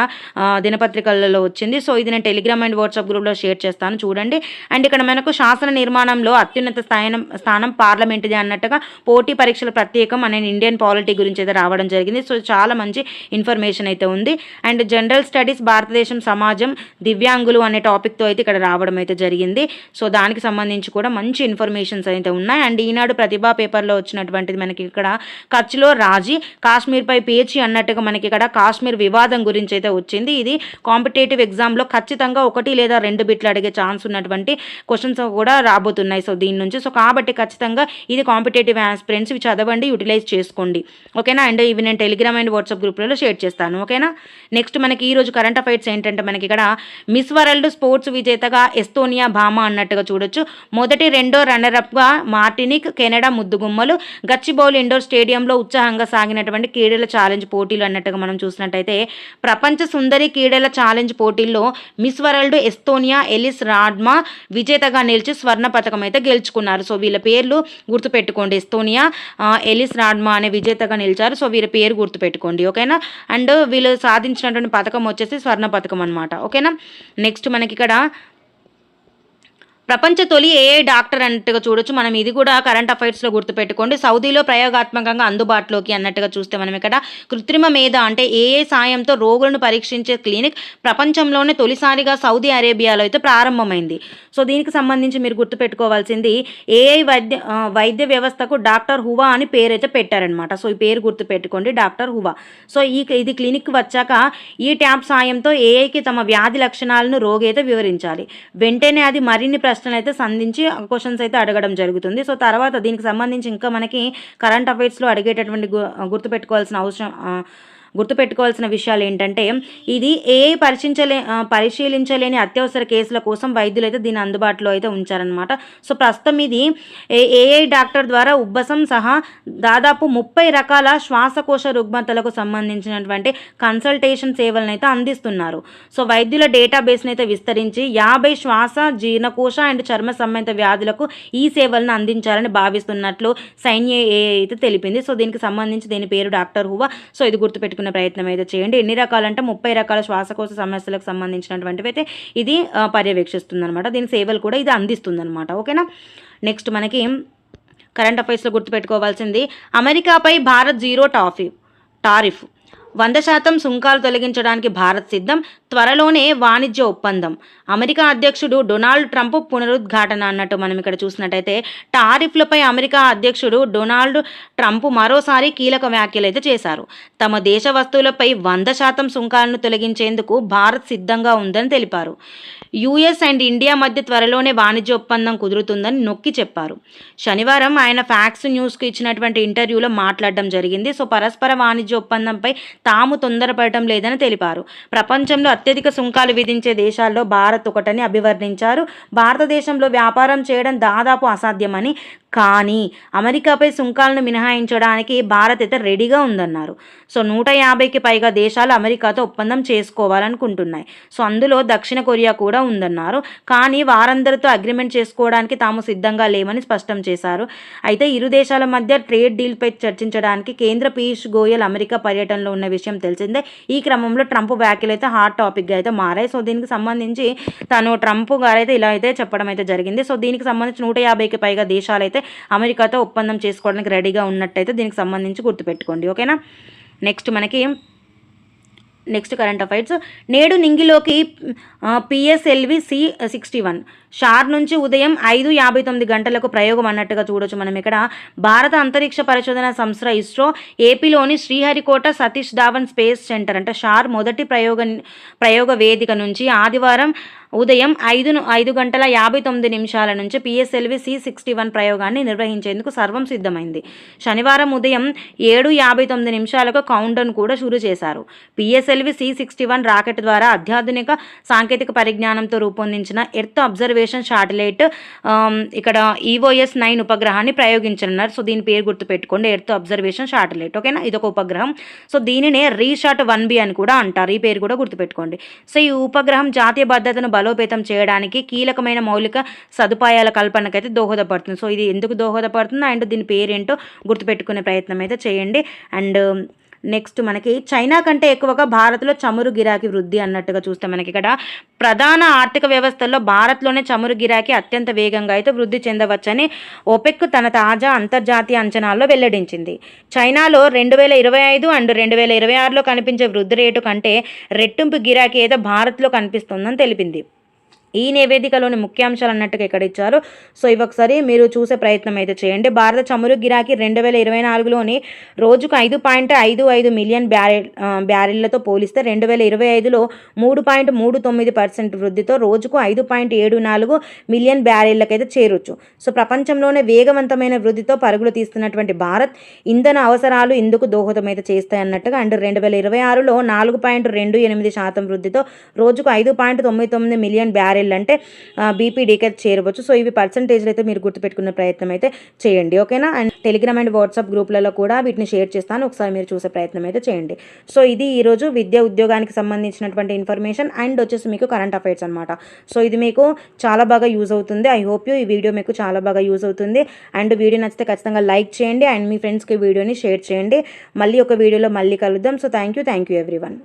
దినపత్రికలలో వచ్చింది. సో ఇది నేను టెలిగ్రామ్ అండ్ వాట్సాప్ గ్రూప్లో షేర్ చేస్తాను చూడండి. అండ్ ఇక్కడ మనకు శాసన నిర్మాణంలో అత్యున్నత స్థానం స్థానం పార్లమెంటుది అన్నట్టుగా పోటీ పరీక్షల ప్రత్యేకం అనే ఇండియన్ పాలిటీ గురించి అయితే రావడం జరిగింది. సో చాలా మంచి ఇన్ఫర్మేషన్ అయితే ఉంది. అండ్ జనరల్ స్టడీస్ భారతదేశం సమాజం దివ్యాంగులు అనే టాపిక్తో అయితే ఇక్కడ రావడం అయితే జరిగింది. సో దానికి సంబంధించి కూడా మంచి ఇన్ఫర్మేషన్స్ అయితే ఉన్నాయి. అండ్ ఈనాడు ప్రతిభా పేపర్లో వచ్చినటువంటిది మనకి ఇక్కడ ఖర్చులో రాజీ కాశ్మీర్పై పేచి అన్నట్టుగా మనకి ఇక్కడ కాశ్మీర్ వివాదం గురించి అయితే వచ్చింది. ఇది కాంపిటేటివ్ ఎగ్జామ్లో ఖచ్చితంగా ఒకటి లేదా రెండు బిట్లు అడిగే ఛాన్స్ ఉన్నటువంటి క్వశ్చన్స్ కూడా రాబోతున్నాయి. సో దీని నుంచి. సో కాబట్టి ఖచ్చితంగా ఇది కాంపిటేటివ్ ఫ్రెండ్స్ ఇవి చదవండి యూటిలైజ్ చేసుకోండి ఓకేనా అండ్ ఇవి నేను టెలిగ్రామ్ అండ్ వాట్సాప్ గ్రూప్లలో షేర్ చేస్తాను ఓకేనా నెక్స్ట్ మనకి ఈరోజు కరెంట్ అఫైర్స్ ఏంటంటే మనకి ఇక్కడ మిస్ వరల్డ్ స్పోర్ట్స్ విజేతగా ఎస్తోనియా భామ అన్నట్టుగా చూడొచ్చు మొదటి రెండో రన్నరప్గా మార్టినిక్ కెనడా ముద్దుగుమ్మలు గచ్చిబౌల్ ఇండోర్ స్టేడియంలో ఉత్సాహంగా సాగినటువంటి క్రీడల ఛాలెంజ్ పోటీలు అన్నట్టుగా మనం చూసినట్టయితే ప్రపంచ సుందరి క్రీడల ఛాలెంజ్ పోటీల్లో Miss World Estonia Elis Randma విజేతగా నిలిచి స్వర్ణ పథకం అయితే గెలుచుకున్నారు సో వీళ్ళ పేర్లు గుర్తుపెట్టుకోండి ఎస్తోనియా ఎలిస్ రాడ్మా అనే విజేతగా నిలిచారు. సో వీరి పేరు గుర్తుపెట్టుకోండి ఓకేనా? అండ్ వీళ్ళు సాధించినటువంటి పథకం వచ్చేసి స్వర్ణ పథకం అనమాట ఓకేనా? నెక్స్ట్ మనకి ఇక్కడ ప్రపంచ తొలి ఏఐ డాక్టర్ అన్నట్టుగా చూడొచ్చు. మనం ఇది కూడా కరెంట్ అఫైర్స్లో గుర్తుపెట్టుకోండి. సౌదీలో ప్రయోగాత్మకంగా అందుబాటులోకి అన్నట్టుగా చూస్తే మనం ఇక్కడ కృత్రిమ మేధ అంటే ఏఐ సాయంతో రోగులను పరీక్షించే క్లినిక్ ప్రపంచంలోనే తొలిసారిగా సౌదీ అరేబియాలో అయితే ప్రారంభమైంది. సో దీనికి సంబంధించి మీరు గుర్తుపెట్టుకోవాల్సింది ఏఐ వైద్య వైద్య వ్యవస్థకు డాక్టర్ హువా అని పేరు అయితే పెట్టారనమాట సో ఈ పేరు గుర్తుపెట్టుకోండి డాక్టర్ హువా. సో ఈ ఇది క్లినిక్ వచ్చాక ఈ ట్యాబ్ సాయంతో ఏఐకి తమ వ్యాధి లక్షణాలను రోగి అయితే వివరించాలి. వెంటనే అది మరిన్ని ప్రశ్న ప్రశ్నలు అయితే సంధించి క్వశ్చన్స్ అయితే అడగడం జరుగుతుంది. సో తర్వాత దీనికి సంబంధించి ఇంకా మనకి కరెంట్ అఫైర్స్లో అడిగేటటువంటి గు- గుర్తుపెట్టుకోవాల్సిన అవసరం గుర్తుపెట్టుకోవాల్సిన విషయాలు ఏంటంటే ఇది ఏ పరిశీలించలే పరిశీలించలేని అత్యవసర కేసుల కోసం వైద్యులు అయితే దీన్ని అందుబాటులో అయితే ఉంచారనమాట సో ప్రస్తుతం ఇది ఏ ఏఐ డాక్టర్ ద్వారా ఉబ్బసం సహా దాదాపు ముప్పై రకాల శ్వాసకోశ రుగ్మతలకు సంబంధించినటువంటి కన్సల్టేషన్ సేవలను అయితే అందిస్తున్నారు. సో వైద్యుల డేటాబేస్ని అయితే విస్తరించి యాభై శ్వాస జీర్ణకోశ అండ్ చర్మ సంబంధిత వ్యాధులకు ఈ సేవలను అందించాలని భావిస్తున్నట్లు సైన్య ఏఐ అయితే తెలిపింది. సో దీనికి సంబంధించి దీని పేరు డాక్టర్ హువా. సో ఇది గుర్తుపెట్టుకునే ప్రయత్నం అయితే చేయండి. ఎన్ని రకాలంటే ముప్పై రకాల శ్వాసకోశ సమస్యలకు సంబంధించినటువంటివి అయితే ఇది పర్యవేక్షిస్తుంది అనమాట దీని సేవలు కూడా ఇది అందిస్తుంది అనమాట ఓకేనా? నెక్స్ట్ మనకి కరెంట్ అఫైర్స్లో గుర్తుపెట్టుకోవాల్సింది అమెరికాపై భారత్ జీరో టాఫీ టారిఫ్. వంద శాతం సుంకాలు తొలగించడానికి భారత్ సిద్ధం త్వరలోనే వాణిజ్య ఒప్పందం. అమెరికా అధ్యక్షుడు డొనాల్డ్ ట్రంప్ పునరుద్ఘాటన అన్నట్టు మనం ఇక్కడ చూసినట్టయితే టారిఫ్లపై అమెరికా అధ్యక్షుడు డొనాల్డ్ ట్రంప్ మరోసారి కీలక వ్యాఖ్యలు అయితే చేశారు. తమ దేశ వస్తువులపై వంద శాతం సుంకాలను తొలగించేందుకు భారత్ సిద్ధంగా ఉందని తెలిపారు. యుఎస్ అండ్ ఇండియా మధ్య త్వరలోనే వాణిజ్య ఒప్పందం కుదురుతుందని నొక్కి చెప్పారు. శనివారం ఆయన ఫ్యాక్స్ న్యూస్కు ఇచ్చినటువంటి ఇంటర్వ్యూలో మాట్లాడడం జరిగింది. సో పరస్పర వాణిజ్య ఒప్పందంపై తాము తొందరపడటం లేదని తెలిపారు. ప్రపంచంలో అత్యధిక సుంకాలు విధించే దేశాల్లో భారత్ ఒకటని అభివర్ణించారు. భారతదేశంలో వ్యాపారం చేయడం దాదాపు అసాధ్యమని కానీ అమెరికాపై సుంకాలను మినహాయించడానికి భారత్ అయితే రెడీగా ఉందన్నారు. సో నూట యాభైకి పైగా దేశాలు అమెరికాతో ఒప్పందం చేసుకోవాలనుకుంటున్నాయి. సో అందులో దక్షిణ కొరియా కూడా ఉందన్నారు. కానీ వారందరితో అగ్రిమెంట్ చేసుకోవడానికి తాము సిద్ధంగా లేమని స్పష్టం చేశారు. అయితే ఇరు దేశాల మధ్య ట్రేడ్ డీల్పై చర్చించడానికి కేంద్ర పీయూష్ గోయల్ అమెరికా పర్యటనలో ఉన్న విషయం తెలిసిందే. ఈ క్రమంలో ట్రంప్ వ్యాఖ్యలు అయితే హాట్ టాపిక్గా అయితే మారాయి. సో దీనికి సంబంధించి తను ట్రంప్ గారైతే ఇలా అయితే చెప్పడం అయితే జరిగింది. సో దీనికి సంబంధించి నూట యాభైకి పైగా దేశాలు అయితే అమెరికాతో ఒప్పందం చేసుకోవడానికి రెడీగా ఉన్నట్టయితే దీనికి సంబంధించి గుర్తుపెట్టుకోండి ఓకేనా? నెక్స్ట్ మనకి నెక్స్ట్ కరెంట్ అఫైర్స్ నేడు నింగిలోకి PSLV C sixty one SHAR నుంచి ఉదయం ఐదు యాభై తొమ్మిది గంటలకు ప్రయోగం అన్నట్టుగా చూడొచ్చు మనం ఇక్కడ. భారత అంతరిక్ష పరిశోధన సంస్థ ఇస్రో ఏపీలోని శ్రీహరికోట సతీష్ ధావన్ స్పేస్ సెంటర్. అంటే షార్ మొదటి ప్రయోగ ప్రయోగ వేదిక నుంచి ఆదివారం ఉదయం ఐదును ఐదు గంటల యాభై తొమ్మిది నిమిషాల నుంచి పిఎస్ఎల్వి సి సిక్స్టీ వన్ ప్రయోగాన్ని నిర్వహించేందుకు సర్వం సిద్ధమైంది. శనివారం ఉదయం ఏడు యాభై తొమ్మిది నిమిషాలకు కౌంటౌన్ కూడా షురు చేశారు. PSLV C sixty one rocket ద్వారా అత్యాధునిక సాంకేతిక పరిజ్ఞానంతో రూపొందించిన ఎర్త్ అబ్జర్వేషన్ శాటిలైట్ ఇక్కడ ఈవోఎస్ నైన్ ఉపగ్రహాన్ని ప్రయోగించనున్నారు. సో దీని పేరు గుర్తుపెట్టుకోండి. Earth observation satellite. ఓకేనా? ఇది ఒక ఉపగ్రహం. సో దీనినే రీషాట్ వన్ బి అని కూడా అంటారు. ఈ పేరు కూడా గుర్తుపెట్టుకోండి. సో ఈ ఉపగ్రహం జాతీయ భద్రతను బలోపేతం చేయడానికి కీలకమైన మౌలిక సదుపాయాల కల్పనకైతే దోహదపడుతుంది. సో ఇది ఎందుకు దోహదపడుతుంది? అండ్ దీని పేరేంటో గుర్తుపెట్టుకునే ప్రయత్నం అయితే చేయండి. అండ్ నెక్స్ట్ మనకి చైనా కంటే ఎక్కువగా భారత్లో చమురు గిరాకీ వృద్ధి అన్నట్టుగా చూస్తే మనకి ఇక్కడ ప్రధాన ఆర్థిక వ్యవస్థల్లో భారత్లోనే చమురు గిరాకీ అత్యంత వేగంగా అయితే వృద్ధి చెందవచ్చని ఓపెక్ తన తాజా అంతర్జాతీయ అంచనాల్లో వెల్లడించింది. చైనాలో రెండు వేల ఇరవై ఐదు అండ్ రెండు వేల ఇరవై ఆరులో కనిపించే వృద్ధి రేటు కంటే రెట్టింపు గిరాకీ అయితే భారత్లో కనిపిస్తుందని తెలిపింది. ఈ నివేదికలోని ముఖ్యాంశాలు అన్నట్టుగా ఇక్కడ ఇచ్చారు. సో ఇవి ఒకసారి మీరు చూసే ప్రయత్నం అయితే చేయండి. భారత చమురు గిరాకీ రెండు వేల ఇరవై నాలుగులోని రోజుకు ఐదు పాయింట్ ఐదు ఐదు మిలియన్ బ్యారెల్ బ్యారెళ్ళతో పోలిస్తే రెండు వేల ఇరవై ఐదులో మూడు పాయింట్ మూడు తొమ్మిది పర్సెంట్ వృద్ధితో రోజుకు ఐదు పాయింట్ ఏడు నాలుగు మిలియన్ బ్యారెళ్ళకైతే చేరొచ్చు. సో ప్రపంచంలోనే వేగవంతమైన వృద్ధితో పరుగులు తీస్తున్నటువంటి భారత్ ఇంధన అవసరాలు ఇందుకు దోహదమైతే చేస్తాయి అన్నట్టుగా అండ్ రెండు వేల ఇరవై ఆరులో నాలుగు పాయింట్ రెండు ఎనిమిది శాతం వృద్ధితో రోజుకు ఐదు పాయింట్ తొమ్మిది తొమ్మిది మిలియన్ బ్యారెల్ అంటే బీపీడీకి అయితే చేరవచ్చు. సో ఇవి పర్సంటేజ్లు అయితే మీరు గుర్తుపెట్టుకునే ప్రయత్నం అయితే చేయండి ఓకేనా? అండ్ టెలిగ్రామ్ అండ్ వాట్సాప్ గ్రూప్లలో కూడా వీటిని షేర్ చేస్తాను. ఒకసారి మీరు చూసే ప్రయత్నం అయితే చేయండి. సో ఇది ఈరోజు విద్యా ఉద్యోగానికి సంబంధించినటువంటి ఇన్ఫర్మేషన్ అండ్ వచ్చేసి మీకు కరెంట్ అఫైర్స్ అనమాట సో ఇది మీకు చాలా బాగా యూజ్ అవుతుంది. ఐ హోప్ యూ ఈ వీడియో మీకు చాలా బాగా యూజ్ అవుతుంది. అండ్ వీడియో నచ్చితే ఖచ్చితంగా లైక్ చేయండి. అండ్ మీ ఫ్రెండ్స్కి వీడియోని షేర్ చేయండి. మళ్ళీ ఒక వీడియోలో మళ్ళీ కలుద్దాం. So thank you thank you everyone.